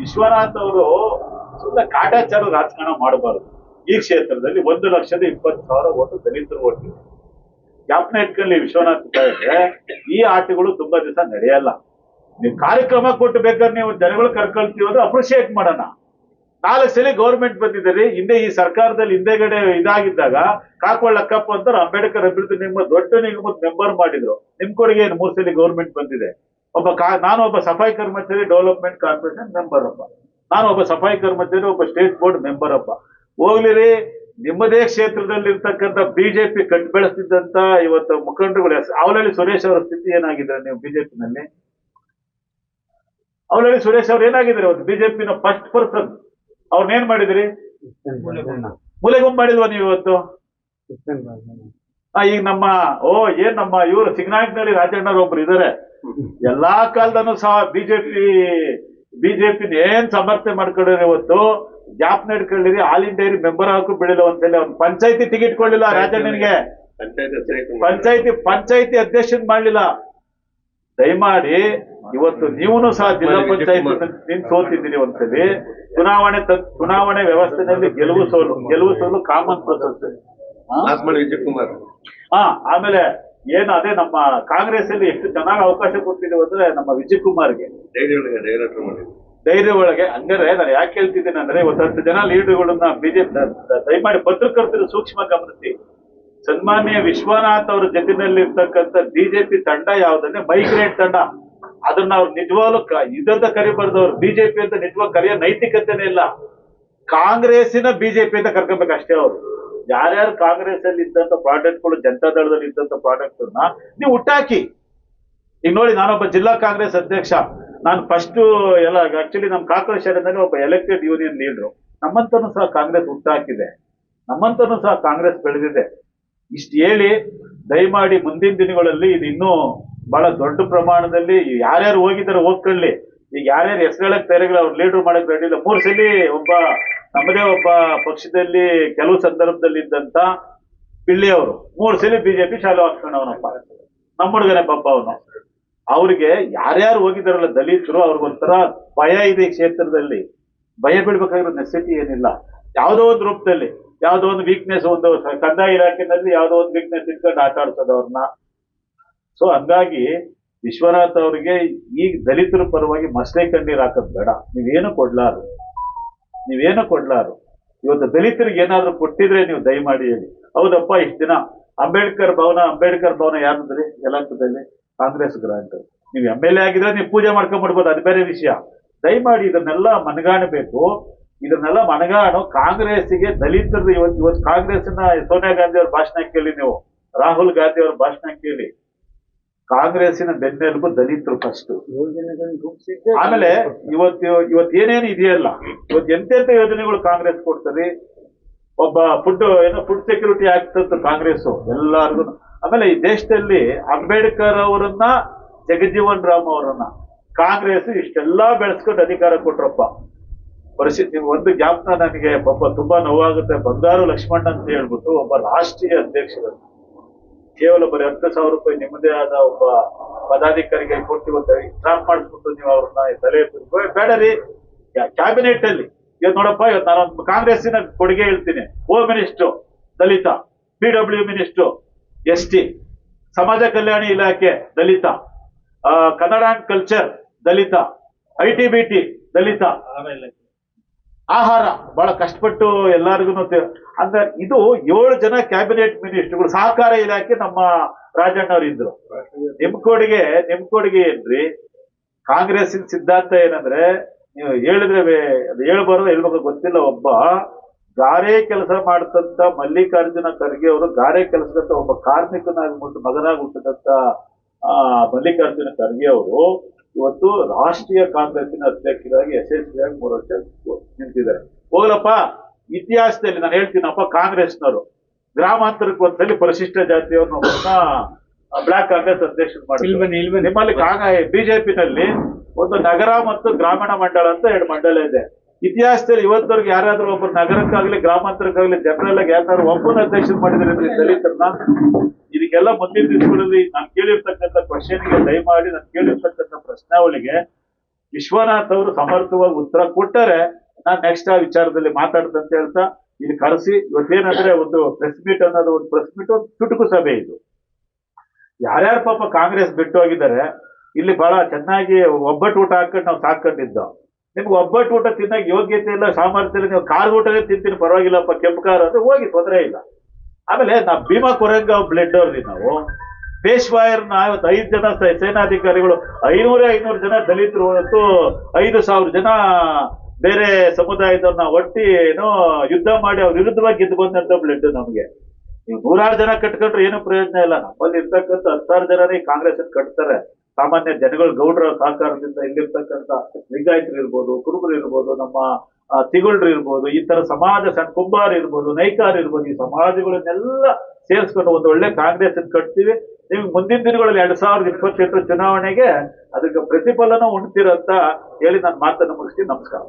ವಿಶ್ವನಾಥ್ ಅವರು ಸುಮ್ಮನೆ ಕಾಟಾಚಾರ ರಾಜಕಾರಣ ಮಾಡಬಾರದು. ಈ ಕ್ಷೇತ್ರದಲ್ಲಿ ಒಂದು ಲಕ್ಷದ ಇಪ್ಪತ್ತು ಸಾವಿರ ಓಟು ದಲಿತರು ಓಟಿದೆ ಜ್ಞಾಪನ ಇಟ್ಕೊಳ್ಳಿ ವಿಶ್ವನಾಥ್ ಈ ಆಟಗಳು ತುಂಬಾ ದಿವಸ ನಡೆಯಲ್ಲ. ನೀವು ಕಾರ್ಯಕ್ರಮ ಕೊಟ್ಟು ಬೇಕಾದ್ರೆ ನೀವು ಜನಗಳು ಕರ್ಕೊಳ್ತೀವಿ ಅಂದ್ರೆ ಅಪ್ರಿಶಿಯೇಟ್ ಮಾಡೋಣ. ನಾಲ್ಕು ಸಲ ಗೌರ್ಮೆಂಟ್ ಬಂದಿದ್ದಾರೆ. ಹಿಂದೆ ಈ ಸರ್ಕಾರದಲ್ಲಿ ಹಿಂದೆಗಡೆ ಇದಾಗಿದ್ದಾಗ ಕಾಕೊಳ್ಳ ಲಕ್ಕಪ್ಪ ಅಂತ ಅಂಬೇಡ್ಕರ್ ಅಭಿವೃದ್ಧಿ ನಿಮ್ಮ ದೊಡ್ಡ ನಿಗಮದ ಮೆಂಬರ್ ಮಾಡಿದ್ರು. ನಿಮ್ ಕೊಡುಗೆ ಏನು ಮೂರ್ ಸಲ ಗೌರ್ಮೆಂಟ್ ಬಂದಿದೆ. ಒಬ್ಬ ಕಾ ನಾನು ಒಬ್ಬ ಸಫಾಯಿ ಕರ್ಮಚಾರಿ ಡೆವಲಪ್ಮೆಂಟ್ ಕಾರ್ಪೊರೇಷನ್ ಮೆಂಬರ್ ಅಪ್ಪ ನಾನು ಒಬ್ಬ ಸಫಾಯಿ ಕರ್ಮಚಾರಿ ಒಬ್ಬ ಸ್ಟೇಟ್ ಬೋರ್ಡ್ ಮೆಂಬರ್ ಅಪ್ಪ ಹೋಗ್ಲಿರಿ ನಿಮ್ಮದೇ ಕ್ಷೇತ್ರದಲ್ಲಿ ಇರ್ತಕ್ಕಂಥ ಬಿಜೆಪಿ ಕಟ್ ಬೆಳೆಸ್ತಿದ್ದಂತ ಇವತ್ತು ಮುಖಂಡರುಗಳು ಅವಳಲ್ಲಿ ಅವಲಹಳ್ಳಿ ಸುರೇಶ್ ಅವರ ಸ್ಥಿತಿ ಏನಾಗಿದ್ದಾರೆ ನೀವು ಬಿಜೆಪಿನಲ್ಲಿ ಅವಳಲ್ಲಿ ಸುರೇಶ್ ಅವ್ರು ಏನಾಗಿದ್ದಾರೆ ಇವತ್ತು ಬಿಜೆಪಿನ ಫಸ್ಟ್ ಪರ್ಸನ್ ಅವ್ರನ್ನೇನ್ ಮಾಡಿದ್ರಿ? ಮೂಲೆಗುಂಬ್ ಮಾಡಿದ್ವಾ ನೀವು ಇವತ್ತು? ಆ, ಈಗ ನಮ್ಮ ಓ ಏನ್ ನಮ್ಮ ಇವರು ಸಿಗ್ನಾಕ್ನಲ್ಲಿ ರಾಜಣ್ಣವ್ರು ಒಬ್ರು ಇದಾರೆ. ಎಲ್ಲಾ ಕಾಲದಲ್ಲೂ ಸಹ ಬಿಜೆಪಿ ಬಿಜೆಪಿ ಏನ್ ಸಮರ್ಥನೆ ಮಾಡ್ಕೊಂಡಿರಿ ಇವತ್ತು? ಜಾಪ್ ಇಟ್ಕೊಳ್ಳಿರಿ ಆಲ್ ಇಂಡಿಯಾ ಮೆಂಬರ್ ಹಾಕು ಒಂದ್ ಒಂದ್ಸಲ ಅವ್ನು ಪಂಚಾಯತಿ ಟಿಕೆಟ್ ಕೊಡ್ಲಿಲ್ಲ ರಾಜಣ್ಣನಿಗೆ. ಪಂಚಾಯತಿ ಪಂಚಾಯತಿ ಅಧ್ಯಕ್ಷನ್ ಮಾಡ್ಲಿಲ್ಲ. ದಯಮಾಡಿ ಇವತ್ತು ನೀವೂ ಸಹ ಜಿಲ್ಲಾ ಪಂಚಾಯತ್ ಸೋತಿದ್ದೀನಿ ಒಂದ್ಸಲಿ ಚುನಾವಣೆ ಚುನಾವಣೆ ವ್ಯವಸ್ಥೆಯಲ್ಲಿ ಗೆಲುವು ಸೋಲು ಗೆಲುವು ಸೋಲು ಕಾಮನ್ ಪ್ರೊಸೆಸ್ ಹಾ ಆಮೇಲೆ ಏನು ಅದೇ ನಮ್ಮ ಕಾಂಗ್ರೆಸ್ ಅಲ್ಲಿ ಎಷ್ಟು ಚೆನ್ನಾಗಿ ಅವಕಾಶ ಕೊಟ್ಟಿದ್ದೀವಿ ಅಂದ್ರೆ ನಮ್ಮ ವಿಜಯ್ ಕುಮಾರ್ಗೆ. ಡೈರಿ ಡೈರೆಕ್ಟರ್ ಧೈರ್ಯ ಒಳಗೆ ಹಂಗಾರೆ ನಾನು ಯಾಕೆ ಹೇಳ್ತಿದ್ದೀನಿ ಅಂದ್ರೆ ಇವತ್ತು ಹತ್ತು ಜನ ಲೀಡರ್ಗಳನ್ನ ಬಿಜೆಪಿ ದಯಮಾಡಿ ಪತ್ರಕರ್ತರು ಸೂಕ್ಷ್ಮ ಗಮನಿಸಿ. ಸನ್ಮಾನ್ಯ ವಿಶ್ವನಾಥ್ ಅವರ ಜೊತೆನಲ್ಲಿ ಇರ್ತಕ್ಕಂಥ ಬಿಜೆಪಿ ತಂಡ ಯಾವ್ದಂದ್ರೆ ಮೈಗ್ರೇಟ್ ತಂಡ. ಅದನ್ನ ಅವ್ರು ನಿಜವಾಗ್ಲೂ ಇದಂತ ಕರಿಬಾರ್ದವ್ರು. ಬಿಜೆಪಿ ಅಂತ ನಿಜವಾಗ ಕರೆಯೋ ನೈತಿಕತೆನೇ ಇಲ್ಲ. ಕಾಂಗ್ರೆಸ್ಸಿನ ಬಿಜೆಪಿ ಅಂತ ಕರ್ಕೊಬೇಕು ಅಷ್ಟೇ ಅವರು. ಯಾರ್ಯಾರು ಕಾಂಗ್ರೆಸ್ ಅಲ್ಲಿ ಇದ್ದಂತ ಪ್ರಾಡಕ್ಟ್ಗಳು ಜನತಾ ದಳದಲ್ಲಿ ಇದ್ದಂತ ಪ್ರಾಡಕ್ಟ್ ನೀವು ಹುಟ್ಟಾಕಿ. ಈಗ ನೋಡಿ, ನಾನೊಬ್ಬ ಜಿಲ್ಲಾ ಕಾಂಗ್ರೆಸ್ ಅಧ್ಯಕ್ಷ. ನಾನು ಫಸ್ಟ್ ಎಲ್ಲ ಆಕ್ಚುಲಿ ನಮ್ಮ ಕಾಕರ ಶರಣದಲ್ಲಿ ಒಬ್ಬ ಎಲೆಕ್ಟೆಡ್ ಯೂನಿಯನ್ ಲೀಡರ್ ನಮ್ಮಂತನು ಸಹ ಕಾಂಗ್ರೆಸ್ ಹುಟ್ಟಾಕಿದೆ. ನಮ್ಮಂತನು ಸಹ ಕಾಂಗ್ರೆಸ್ ಬೆಳೆದಿದೆ. ಇಷ್ಟು ಹೇಳಿ, ದಯಮಾಡಿ ಮುಂದಿನ ದಿನಗಳಲ್ಲಿ ಇದು ಇನ್ನೂ ಬಹಳ ದೊಡ್ಡ ಪ್ರಮಾಣದಲ್ಲಿ ಯಾರ್ಯಾರು ಹೋಗಿದ್ದಾರೆ, ಹೋಗ್ಕೊಳ್ಳಿ. ಈಗ ಯಾರ್ಯಾರು ಹೆಸರುಗಳಕ್ಕೆ ತೆರೆಗಳ ಅವ್ರು ಲೀಡರ್ ಮಾಡಕ್ ರೆಡಿ ಇಲ್ಲ ಮೂರು ಸಲ ಒಬ್ಬ ನಮ್ಮದೇ ಒಬ್ಬ ಪಕ್ಷದಲ್ಲಿ ಕೆಲವು ಸಂದರ್ಭದಲ್ಲಿ ಇದ್ದಂತ ಪಿಳ್ಳಿಯವರು, ಮೂರು ಸಲ ಬಿಜೆಪಿ ಶಾಲೆ ಹಾಕ್ಸ್ಕೊಂಡವನಪ್ಪ. ನಮ್ಮ ಹುಡುಗನೇ ಪಾಪ ಅವನು. ಅವ್ರಿಗೆ ಯಾರ್ಯಾರು ಹೋಗಿದಾರಲ್ಲ ದಲಿತರು, ಅವ್ರಿಗೊಂಥರ ಭಯ ಇದೆ ಈ ಕ್ಷೇತ್ರದಲ್ಲಿ. ಭಯ ಬೀಳ್ಬೇಕಾಗಿರೋ ನೆಸೆಸಿಟಿ ಏನಿಲ್ಲ. ಯಾವುದೋ ಒಂದು ರೂಪದಲ್ಲಿ, ಯಾವುದೋ ಒಂದು ವೀಕ್ನೆಸ್ ಒಂದು ಕಂದಾಯ ಇಲಾಖೆನಲ್ಲಿ ಯಾವುದೋ ಒಂದು ವೀಕ್ನೆಸ್ ಇಟ್ಕೊಂಡು ಆಟ ಆಡ್ಸೋದು ಅವ್ರನ್ನ. ಸೊ ಹಂಗಾಗಿ ವಿಶ್ವನಾಥ್ ಅವರಿಗೆ ಈಗ ದಲಿತರ ಪರವಾಗಿ ಮಸಳೆ ಕಣ್ಣೀರ್ ಹಾಕೋದು ಬೇಡ. ನೀವೇನು ಕೊಡ್ಲಾರು ನೀವೇನು ಕೊಡ್ಲಾರು ಇವತ್ತು ದಲಿತರಿಗೆ ಏನಾದರೂ ಕೊಟ್ಟಿದ್ರೆ ನೀವು ದಯಮಾಡಿ ಹೇಳಿ. ಹೌದಪ್ಪ, ಇಷ್ಟು ದಿನ ಅಂಬೇಡ್ಕರ್ ಭವನ ಅಂಬೇಡ್ಕರ್ ಭವನ ಯಾರಿದ್ರಿ ಯಲಹಂಕದಲ್ಲಿ ಕಾಂಗ್ರೆಸ್ ಗ್ರಾಂಟ್. ನೀವು ಎಂ ಎಲ್ ಎ ಆಗಿದ್ರೆ ನೀವು ಪೂಜೆ ಮಾಡ್ಕೊಂಡ್ಬಿಡ್ಬೋದು, ಅದು ಬೇರೆ ವಿಷಯ. ದಯಮಾಡಿ ಇದನ್ನೆಲ್ಲ ಮನಗಾಣಬೇಕು. ಇದನ್ನೆಲ್ಲ ಮನಗಾಣು. ಕಾಂಗ್ರೆಸ್ಗೆ ದಲಿತರು ಇವತ್ತು ಇವತ್ತು ಕಾಂಗ್ರೆಸ್ನ ಸೋನಿಯಾ ಗಾಂಧಿ ಅವ್ರ ಭಾಷಣ ಕೇಳಿ ನೀವು. ರಾಹುಲ್ ಗಾಂಧಿ ಅವ್ರ ಭಾಷಣ ಕೇಳಿ. ಕಾಂಗ್ರೆಸ್ಸಿನ ಬೆನ್ನೆಲುಬು ದಲಿತರು ಫಸ್ಟ್ ಆಮೇಲೆ ಇವತ್ತು ಇವತ್ತು ಏನೇನು ಇದೆಯಲ್ಲ, ಇವತ್ತು ಎಂತೆಂತ ಯೋಜನೆಗಳು ಕಾಂಗ್ರೆಸ್ ಕೊಡ್ತದೆ? ಒಬ್ಬ ಫುಡ್ ಏನೋ ಫುಡ್ ಸೆಕ್ಯೂರಿಟಿ ಅಂತ ಕಾಂಗ್ರೆಸ್, ಎಲ್ಲಾರ್ಗು. ಆಮೇಲೆ ಈ ದೇಶದಲ್ಲಿ ಅಂಬೇಡ್ಕರ್ ಅವರನ್ನ, ಜಗಜೀವನ್ ರಾಮ್ ಅವರನ್ನ ಕಾಂಗ್ರೆಸ್ ಇಷ್ಟೆಲ್ಲಾ ಬೆಳೆಸ್ಕೊಂಡು ಅಧಿಕಾರ ಕೊಟ್ರಪ್ಪ. ಪರಿಸ್ಥಿತಿ, ಒಂದು ಜ್ಞಾಪನ ನನಗೆ, ಪಾಪ ತುಂಬಾ ನೋವಾಗುತ್ತೆ. ಬಂಗಾರು ಲಕ್ಷ್ಮಣ್ ಅಂತ ಹೇಳ್ಬಿಟ್ಟು ಒಬ್ಬ ರಾಷ್ಟ್ರೀಯ ಅಧ್ಯಕ್ಷರು ಕೇವಲ ಬರೀ ಹತ್ತು ಸಾವಿರ ರೂಪಾಯಿ ನಿಮ್ಮದೇ ಆದ ಒಬ್ಬ ಪದಾಧಿಕಾರಿಗೆ ಕೊಟ್ಟು ಇವತ್ತು ಟ್ರಾಪ್ ಮಾಡಿಸ್ಬಿಟ್ಟು ನೀವು ಅವ್ರನ್ನ ತಲೆ ಬೇಡ ರೀ. ಕ್ಯಾಬಿನೆಟ್ ಅಲ್ಲಿ. ಇವತ್ತು ನೋಡಪ್ಪ, ಇವತ್ತು ನಾನು ಕಾಂಗ್ರೆಸ್ಸಿನ ಕೊಡುಗೆ ಹೇಳ್ತೀನಿ. ಹೋಮ್ ಮಿನಿಸ್ಟ್ರು ದಲಿತ P W minister S T ಸಮಾಜ ಕಲ್ಯಾಣ ಇಲಾಖೆ, ದಲಿತ Kannada and culture Dalit I T B T ದಲಿತ. ಆಹಾರ ಬಹಳ ಕಷ್ಟಪಟ್ಟು ಎಲ್ಲರಿಗೂ ಅಂದ್ರೆ ಇದು ಏಳು ಜನ ಕ್ಯಾಬಿನೆಟ್ ಮಿನಿಸ್ಟರ್ಗಳು ಸಹಕಾರ ಇಲಾಖೆ ನಮ್ಮ ರಾಜಣ್ಣವ್ರು ಇದ್ರು. ನಿಮ್ ಕೊಡುಗೆ ನಿಮ್ ಕೊಡುಗೆ ಏನ್ರಿ? ಕಾಂಗ್ರೆಸ್ಸಿನ ಸಿದ್ಧಾಂತ ಏನಂದ್ರೆ, ನೀವು ಹೇಳಿದ್ರೆ ಅದು ಹೇಳ್ಬಾರ್ದು, ಹೇಳ್ಬೇಕು, ಗೊತ್ತಿಲ್ಲ ಒಬ್ಬ ಗಾರೆ ಕೆಲಸ ಮಾಡ್ತಂತ ಮಲ್ಲಿಕಾರ್ಜುನ ಖರ್ಗೆ ಅವರು ಗಾರೆ ಕೆಲಸದಂತ ಒಬ್ಬ ಕಾರ್ಮಿಕನಾಗಿ ಮಗನಾಗಿ ಹುಟ್ಟಿದಂತ ಮಲ್ಲಿಕಾರ್ಜುನ ಖರ್ಗೆ ಅವರು ಇವತ್ತು ರಾಷ್ಟ್ರೀಯ ಕಾಂಗ್ರೆಸ್ಸಿನ ಅಧ್ಯಕ್ಷರಾಗಿ ಯಶಸ್ವಿಯಾಗಿ ಮೂರು ವರ್ಷ ನಿಂತಿದ್ದಾರೆ. ಹೋಗಲಪ್ಪ ಇತಿಹಾಸದಲ್ಲಿ ನಾನು ಹೇಳ್ತೀನಪ್ಪ ಕಾಂಗ್ರೆಸ್ನವರು. ಗ್ರಾಮಾಂತರಕ್ಕೆ ಒಂದ್ಸಲಿ ಪರಿಶಿಷ್ಟ ಜಾತಿಯವ್ರನ್ನ ಬ್ಲಾಕ್ ಕಾಂಗ್ರೆಸ್ ಅಧ್ಯಕ್ಷರು ಮಾಡಿದ್ರು. ನಿಮ್ಮಲ್ಲಿ ಬಿಜೆಪಿನಲ್ಲಿ ಒಂದು ನಗರ ಮತ್ತು ಗ್ರಾಮೀಣ ಮಂಡಳ ಅಂತ ಎರಡು ಮಂಡಳ ಇದೆ. ಇತಿಹಾಸದಲ್ಲಿ ಇವತ್ತವರೆಗೆ ಯಾರಾದ್ರೂ ಒಬ್ಬರು ನಗರಕ್ಕಾಗ್ಲಿ ಗ್ರಾಮಾಂತರಕ್ಕಾಗ್ಲಿ ಜನರಲ್ ಆಗಿ ಯಾರು ಒಬ್ಬನ ಅಧ್ಯಕ್ಷ ಮಾಡಿದ್ರೆ ದಲಿತರನ್ನ ಇದಕ್ಕೆಲ್ಲ ಮುಂದಿನ ದಿವಸಗಳಲ್ಲಿ ನಾನು ಕೇಳಿರ್ತಕ್ಕಂಥ ಕ್ವಶನ್ಗೆ ದಯಮಾಡಿ ನಾನು ಕೇಳಿರ್ತಕ್ಕಂಥ ಪ್ರಶ್ನಾವಳಿಗೆ ವಿಶ್ವನಾಥ್ ಅವರು ಸಮರ್ಥವಾಗಿ ಉತ್ತರ ಕೊಟ್ಟರೆ ನಾನ್ ನೆಕ್ಸ್ಟ್ ಆ ವಿಚಾರದಲ್ಲಿ ಮಾತಾಡ್ತಂತ ಹೇಳ್ತಾ, ಇಲ್ಲಿ ಕರೆಸಿ, ಇವತ್ತೇನಂದ್ರೆ ಒಂದು ಪ್ರೆಸ್ ಮೀಟ್ ಅನ್ನೋದು ಒಂದು ಪ್ರೆಸ್ ಮೀಟ್ ಒಂದು ಚುಟುಕು ಸಭೆ ಇದು. ಯಾರ್ಯಾರು ಪಾಪ ಕಾಂಗ್ರೆಸ್ ಬಿಟ್ಟು ಹೋಗಿದ್ದಾರೆ, ಇಲ್ಲಿ ಬಹಳ ಚೆನ್ನಾಗಿ ಒಬ್ಬಟ್ಟು ಊಟ ಹಾಕೊಂಡು ನಾವು ಸಾಕೊಂಡಿದ್ದೋ ನಿಮ್ಗೆ ಒಬ್ಬಟ್ಟು ಊಟ ತಿನ್ನಕ್ಕೆ ಯೋಗ್ಯತೆ ಇಲ್ಲ, ಸಾಮರ್ಥ್ಯ ಇಲ್ಲ, ನೀವು ಕಾರ್ ಊಟನೇ ತಿಂತೀನಿ, ಪರವಾಗಿಲ್ಲಪ್ಪ, ಕೆಂಪು ಕಾರ್ ಅಂದ್ರೆ ಹೋಗಿ ತೊಂದರೆ ಇಲ್ಲ. ಆಮೇಲೆ ನಾವು ಭೀಮಾ ಕೊರಂಗ ಬ್ಲಡ್ ಅವ್ರಿ ನಾವು ಪೇಶ್ವಾಯರ್ನ ಇವತ್ತು ಐದು ಜನ ಸೇನಾಧಿಕಾರಿಗಳು ಐನೂರೇ ಐನೂರು ಜನ ದಲಿತರು ಹೊರತು ಐದು ಸಾವಿರ ಜನ ಬೇರೆ ಸಮುದಾಯದವ್ರನ್ನ ಒಟ್ಟಿ ಏನೋ ಯುದ್ಧ ಮಾಡಿ ಅವ್ರ ವಿರುದ್ಧವಾಗಿ ಗೆದ್ದು ಬಂದಂತ ಬ್ಲಡ್ ನಮಗೆ. ನೀವು ನೂರಾರು ಜನ ಕಟ್ಕೊಂಡ್ರೆ ಏನು ಪ್ರಯೋಜನ ಇಲ್ಲ. ನಮ್ಮಲ್ಲಿ ಇರ್ತಕ್ಕಂಥ ಹತ್ತಾರು ಜನರೇ ಕಾಂಗ್ರೆಸ್ ಕಟ್ತಾರೆ. ಸಾಮಾನ್ಯ ಜನಗಳು ಗೌಡರ ಸಹಕಾರದಿಂದ ಇಲ್ಲಿರ್ತಕ್ಕಂಥ ಲಿಂಗಾಯತರು ಇರ್ಬೋದು, ಕುರುಬರು ಇರ್ಬೋದು, ನಮ್ಮ ತಿಗುಳ್ರು ಇರ್ಬೋದು, ಈ ತರ ಸಮಾಜ ಸಣ್ಣ ಕುಂಬಾರ ಇರ್ಬೋದು, ನೈಕಾರ ಇರ್ಬೋದು, ಈ ಸಮಾಜಗಳನ್ನೆಲ್ಲ ಸೇರಿಸ್ಕೊಂಡು ಒಂದು ಒಳ್ಳೆ ಕಾಂಗ್ರೆಸ್ ಕಟ್ತೀವಿ. ನಿಮ್ಗೆ ಮುಂದಿನ ದಿನಗಳಲ್ಲಿ ಎರಡ್ ಸಾವಿರದ ಇಪ್ಪತ್ತೆಂಟರ ಚುನಾವಣೆಗೆ ಅದಕ್ಕೆ ಪ್ರತಿಫಲನ ಉಣ್ತಿರಂತ ಹೇಳಿ ನಾನು ಮಾತನ್ನು ಮುಗಿಸ್ತೀನಿ. ನಮಸ್ಕಾರ.